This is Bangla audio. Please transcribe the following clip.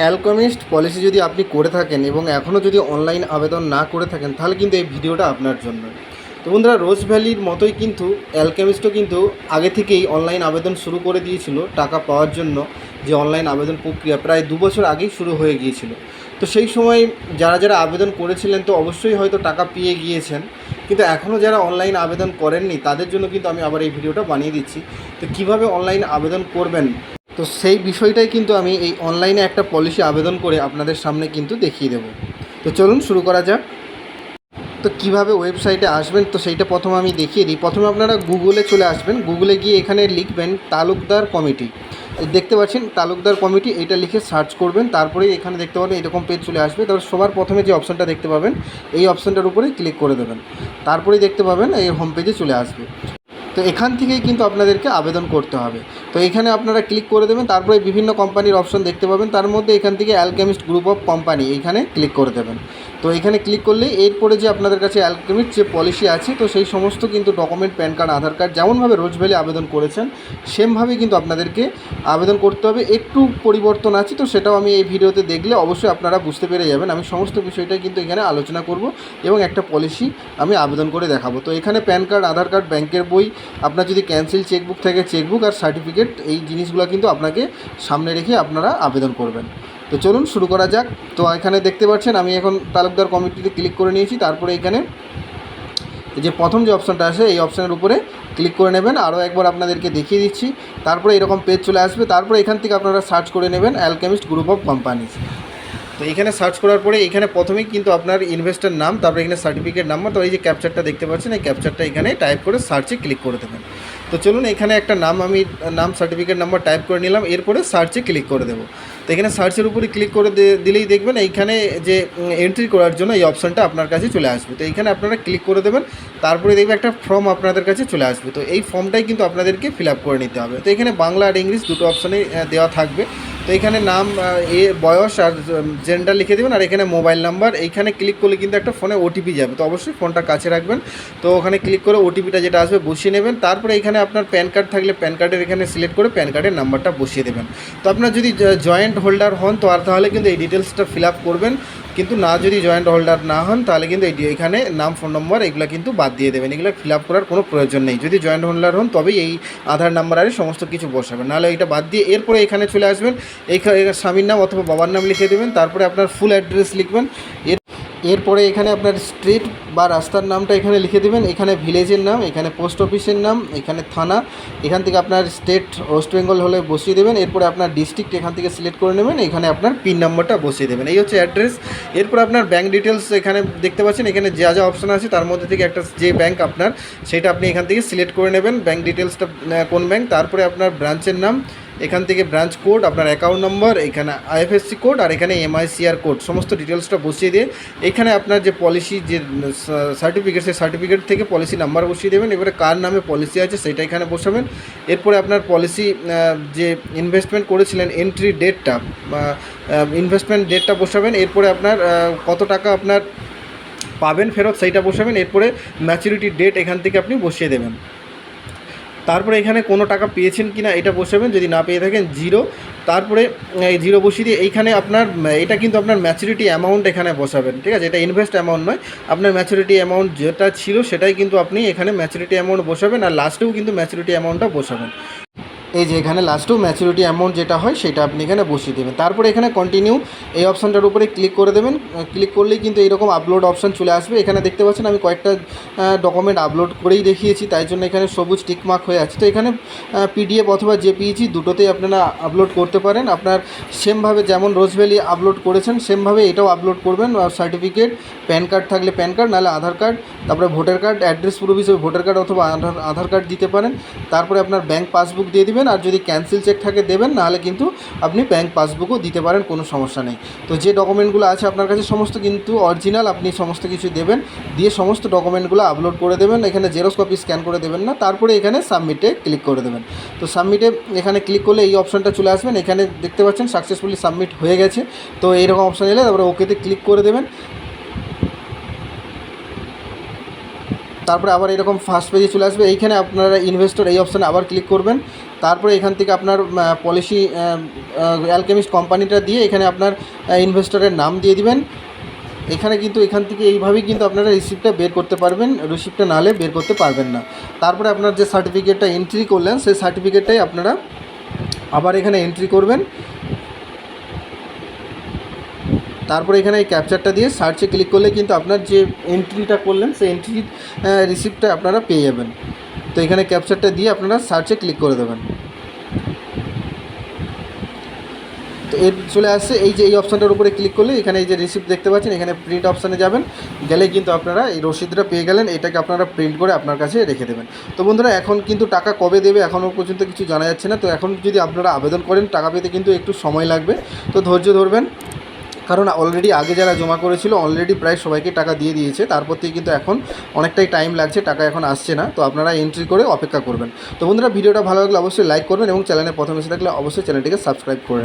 অ্যালকমিস্ট পলিসি যদি আপনি করে থাকেন এবং এখনও যদি অনলাইন আবেদন না করে থাকেন, তাহলে কিন্তু এই ভিডিওটা আপনার জন্য। তো বন্ধুরা, রোজ ভ্যালির মতোই কিন্তু অ্যালকেমিস্টও কিন্তু আগে থেকেই অনলাইন আবেদন শুরু করে দিয়েছিল টাকা পাওয়ার জন্য, যে অনলাইন আবেদন প্রক্রিয়া প্রায় দু বছর আগেই শুরু হয়ে গিয়েছিল। তো সেই সময় যারা যারা আবেদন করেছিলেন, তো অবশ্যই হয়তো টাকা পেয়ে গিয়েছেন, কিন্তু এখনও যারা অনলাইন আবেদন করেননি, তাদের জন্য কিন্তু আমি আবার এই ভিডিওটা বানিয়ে দিচ্ছি। তো কীভাবে অনলাইন আবেদন করবেন তো সেই বিষয়টাই কিন্তু আমি এই অনলাইনে একটা পলিসি আবেদন করে আপনাদের সামনে কিন্তু দেখিয়ে দেবো। তো চলুন শুরু করা যাক। তো কীভাবে ওয়েবসাইটে আসবেন? তো সেইটা প্রথমে আমি দেখিয়ে দিই। প্রথমে আপনারা গুগলে চলে আসবেন। গুগলে গিয়ে এখানে লিখবেন তালুকদার কমিটি দেখতে পাচ্ছেন তালুকদার কমিটি এটা লিখে সার্চ করবেন। তারপরে এখানে দেখতে পাবেন এরকম পেজ চলে আসবে। তারপর সবার প্রথমে যে অপশানটা দেখতে পাবেন, এই অপশানটার উপরে ক্লিক করে দেবেন। তারপরেই দেখতে পাবেন এই হোম পেজে চলে আসবে। তো এখান থেকেই কিন্তু আপনাদেরকে আবেদন করতে হবে। তো এখানে আপনারা ক্লিক করে দেবেন, তারপরে বিভিন্ন কোম্পানির অপশন দেখতে পাবেন। তার মধ্যে এখান থেকে অ্যালকেমিস্ট গ্রুপ অফ কোম্পানি এখানে ক্লিক করে দেবেন। তো এখানে ক্লিক করলে এরপরে যে আপনাদের কাছে অ্যালকেমিস্ট যে পলিসি আছে, তো সেই সমস্ত কিন্তু document PAN card Aadhaar card যেমনভাবে রোজভ্যালি আবেদন করেছেন, সেমভাবেই কিন্তু আপনাদেরকে আবেদন করতে হবে। একটু পরিবর্তন আছে, তো সেটাও আমি এই ভিডিওতে দেখলে অবশ্যই আপনারা বুঝতে পেরে যাবেন। আমি সমস্ত বিষয়টাই কিন্তু এখানে আলোচনা করব এবং একটা পলিসি আমি আবেদন করে দেখাবো। তো এখানে প্যান কার্ড আধার কার্ড ব্যাংকের বই, আপনার যদি ক্যান্সেল চেকবুক থাকে চেকবুক আর সার্টিফিকেট এই জিনিসগুলো কিন্তু আপনাকে সামনে রেখে আপনারা আবেদন করবেন। তো চলুন শুরু করা যাক। তো এখানে দেখতে পাচ্ছেন, আমি এখন তালুকদার কমিটিতে ক্লিক করে নিয়েছি। তারপরে এখানে যে প্রথম যে অপশানটা আছে এই অপশানের উপরে ক্লিক করে নেবেন। আরও একবার আপনাদেরকে দেখিয়ে দিচ্ছি। তারপরে এরকম পেজ চলে আসবে। তারপরে এখান থেকে আপনারা সার্চ করে নেবেন অ্যালকেমিস্ট গ্রুপ অফ কোম্পানিজ তো এখানে সার্চ করার পরে এখানে প্রথমেই কিন্তু আপনার ইনভেস্টার নাম, তারপরে এখানে সার্টিফিকেট নাম্বার তো এই যে ক্যাপচারটা দেখতে পাচ্ছেন, এই ক্যাপচারটা এখানে টাইপ করে সার্চে ক্লিক করে দেবেন। তো চলুন এখানে একটা নাম আমি, নাম সার্টিফিকেট নাম্বার টাইপ করে নিলাম। এরপরে সার্চে ক্লিক করে দেবো। তো এখানে সার্চের উপরে ক্লিক করে দিলেই দেখবেন এইখানে যে এন্ট্রি করার জন্য এই অপশানটা আপনার কাছে চলে আসবে। তো এইখানে আপনারা ক্লিক করে দেবেন, তারপরে দেখবে একটা ফর্ম আপনাদের কাছে চলে আসবে। তো এই ফর্মটাই কিন্তু আপনাদেরকে ফিল আপ করে নিতে হবে। তো এখানে বাংলা আর ইংলিশ দুটো অপশানে দেওয়া থাকবে। তো এখানে নাম এ, বয়স আর জেন্ডার লিখে দেবেন, আর এখানে মোবাইল নাম্বার এইখানে ক্লিক করলে কিন্তু একটা ফোনে ওটিপি যাবে। তো অবশ্যই ফোনটা কাছে রাখবেন। তো ওখানে ক্লিক করে ওটিপিটা যেটা আসবে বসিয়ে নেবেন। তারপরে এখানে আপনার প্যান কার্ড থাকলে প্যান কার্ডের এখানে সিলেক্ট করে প্যান কার্ডের নাম্বারটা বসিয়ে দেবেন। তো আপনার যদি জয়েন্ট হোল্ডার হন, তো আর তাহলে কিন্তু এই ডিটেলসটা ফিল আপ করবেন। কিন্তু না, যদি জয়েন্ট হোল্ডার না হন, তাহলে কিন্তু এখানে নাম ফোন নম্বর এগুলো কিন্তু বাদ দিয়ে দেবেন। এগুলো ফিল আপ করার কোনো প্রয়োজন নেই। যদি জয়েন্ট হোল্ডার হন, তবেই এই আধার নাম্বার আরে সমস্ত কিছু বসাবেন। নাহলে এটা বাদ দিয়ে এরপরে এখানে চলে আসবেন। এই স্বামীর নাম অথবা বাবার নাম লিখে দেবেন। তারপরে আপনার ফুল অ্যাড্রেস লিখবেন। এর এরপরে এখানে আপনার স্ট্রিট বা রাস্তার নামটা এখানে লিখে দেবেন। এখানে ভিলেজের নাম, এখানে পোস্ট অফিসের নাম, এখানে থানা, এখান থেকে আপনার স্টেট ওয়েস্ট বেঙ্গল হলে বসিয়ে দেবেন। এরপরে আপনার ডিস্ট্রিক্ট এখান থেকে সিলেক্ট করে নেবেন। এখানে আপনার পিন নাম্বারটা বসিয়ে দেবেন। এই হচ্ছে অ্যাড্রেস এরপর আপনার ব্যাঙ্ক ডিটেলস এখানে দেখতে পাচ্ছেন, এখানে যা যা অপশান আছে, তার মধ্যে থেকে একটা যে ব্যাঙ্ক আপনার, সেটা আপনি এখান থেকে সিলেক্ট করে নেবেন। ব্যাঙ্ক ডিটেলসটা কোন ব্যাঙ্ক তারপরে আপনার ব্রাঞ্চের নাম। এখান থেকে ব্রাঞ্চ কোড আপনার অ্যাকাউন্ট নম্বর এখানে আইএফএসসি কোড আর এখানে এমআইসিআর কোড সমস্ত ডিটেলসটা বসিয়ে দিয়ে এখানে আপনার যে পলিসি যে সার্টিফিকেট সেই সার্টিফিকেট থেকে পলিসি নাম্বার বসিয়ে দেবেন। এবারে কার নামে পলিসি আছে সেটা এখানে বসাবেন। এরপরে আপনার পলিসি যে ইনভেস্টমেন্ট করেছিলেন এন্ট্রি ডেটটা ইনভেস্টমেন্ট ডেটটা বসাবেন। এরপরে আপনার কত টাকা আপনার পাবেন ফেরত সেইটা বসাবেন। এরপরে ম্যাচুরিটি ডেট এখান থেকে আপনি বসিয়ে দেবেন। তারপরে এখানে কোনো টাকা পেয়েছেন কি না এটা বসাবেন, যদি না পেয়ে থাকেন জিরো। তারপরে, এই জিরো বসিয়ে দিয়ে এইখানে আপনার, এটা কিন্তু আপনার ম্যাচুরিটি অ্যামাউন্ট এখানে বসাবেন, ঠিক আছে? এটা ইনভেস্ট অ্যামাউন্ট নয়, আপনার ম্যাচুরিটি অ্যামাউন্ট যেটা ছিল সেটাই কিন্তু আপনি এখানে ম্যাচুরিটি অ্যামাউন্ট বসাবেন, আর লাস্টেও কিন্তু ম্যাচুরিটি অ্যামাউন্টটা বসাবেন। এই যে এখানে লাস্টেও ম্যাচুরিটি অ্যামাউন্ট যেটা হয়, সেটা আপনি এখানে বসিয়ে দেবেন। তারপরে এখানে কন্টিনিউ এই অপশানটার উপরে ক্লিক করে দেবেন। ক্লিক করলেই কিন্তু এরকম আপলোড অপশান চলে আসবে। এখানে দেখতে পাচ্ছেন আমি কয়েকটা ডকুমেন্ট আপলোড করেই দেখিয়েছি, তাই জন্য এখানে সবুজ টিকমার্ক হয়ে আছে। তো এখানে পিডিএফ অথবা জেপিইজি দুটোতেই আপনারা আপলোড করতে পারেন। আপনার সেমভাবে যেমন রোজভ্যালি আপলোড করেছেন সেমভাবে এটাও আপলোড করবেন। সার্টিফিকেট প্যান কার্ড থাকলে প্যান কার্ড নাহলে আধার কার্ড তারপরে ভোটার কার্ড অ্যাড্রেস প্রুফ হিসেবে ভোটার কার্ড অথবা আধার আধার কার্ড দিতে পারেন। তারপরে আপনার ব্যাঙ্ক পাসবুক দিয়ে দিবেন। আর যদি ক্যান্সেল চেক থাকে দেবেন, নাহলে কিন্তু আপনি ব্যাঙ্ক পাসবুকও দিতে পারেন, কোনো সমস্যা নেই। তো যে ডকুমেন্টগুলো আছে আপনার কাছে, সমস্ত কিন্তু অরিজিনাল আপনি সমস্ত কিছু দেবেন, দিয়ে সমস্ত ডকুমেন্টগুলো আপলোড করে দেবেন, এখানে জেরক্স কপি স্ক্যান করে দেবেন না, তারপরে এখানে সাবমিটে ক্লিক করে দেবেন। তো সাবমিটে এখানে ক্লিক করলে এই অপশানটা চলে আসবেন এখানে দেখতে পাচ্ছেন সাকসেসফুলি সাবমিট হয়ে গেছে। তো এইরকম অপশান এলে তারপরে ওকেতে ক্লিক করে দেবেন। তারপরে আবার এরকম ফার্স্ট পেজে চলে আসবে, এইখানে আপনারা ইনভেস্টর এই অপশানে আবার ক্লিক করবেন। তারপরে এখান থেকে আপনার পলিসি অ্যালকেমিস্ট কোম্পানিটা দিয়ে এখানে আপনার ইনভেস্টরের নাম দিয়ে দিবেন। এখানে কিন্তু এখান থেকে এইভাবেই কিন্তু আপনারা রিসিপ্টটা বের করতে পারবেন রিসিপ্টটা নালে বের করতে পারবেন না। তারপরে আপনার যে সার্টিফিকেটটা এন্ট্রি করলেন, সেই সার্টিফিকেটটাই আপনারা আবার এখানে এন্ট্রি করবেন। তারপরে এখানে এই ক্যাপচারটা দিয়ে সার্চে ক্লিক করলে কিন্তু আপনার যে এন্ট্রিটা করলেন, সেই এন্ট্রি রিসিপ্টটা আপনারা পেয়ে যাবেন। তো এখানে ক্যাপচারটা দিয়ে আপনারা সার্চে ক্লিক করে দেবেন। তো এর চলে আসছে এই যে এই অপশানটার উপরে ক্লিক করলে এখানে এই যে রিসিপ্ট দেখতে পাচ্ছেন, এখানে প্রিন্ট অপশানে যাবেন। গেলে কিন্তু আপনারা এই রসিদটা পেয়ে গেলেন, এটাকে আপনারা প্রিন্ট করে আপনার কাছে রেখে দেবেন। তো বন্ধুরা, এখন কিন্তু টাকা কবে দেবে এখনও পর্যন্ত কিছু জানা যাচ্ছে না। তো এখন যদি আপনারা আবেদন করেন, টাকা পেতে কিন্তু একটু সময় লাগবে। তো ধৈর্য ধরবেন। কারণ অলরেডি আগে যারা জমা করেছিল অলরেডি প্রায় সবাইকে টাকা দিয়ে দিয়েছে। তারপর থেকে কিন্তু এখন অনেকটাই টাইম লাগছে, টাকা এখন আসছে না। তো আপনারা এন্ট্রি করে অপেক্ষা করবেন। তো বন্ধুরা, ভিডিওটা ভালো লাগলে অবশ্যই লাইক করবেন এবং চ্যানেলে প্রথম এসে থাকলে অবশ্যই চ্যানেলটিকে সাবস্ক্রাইব করে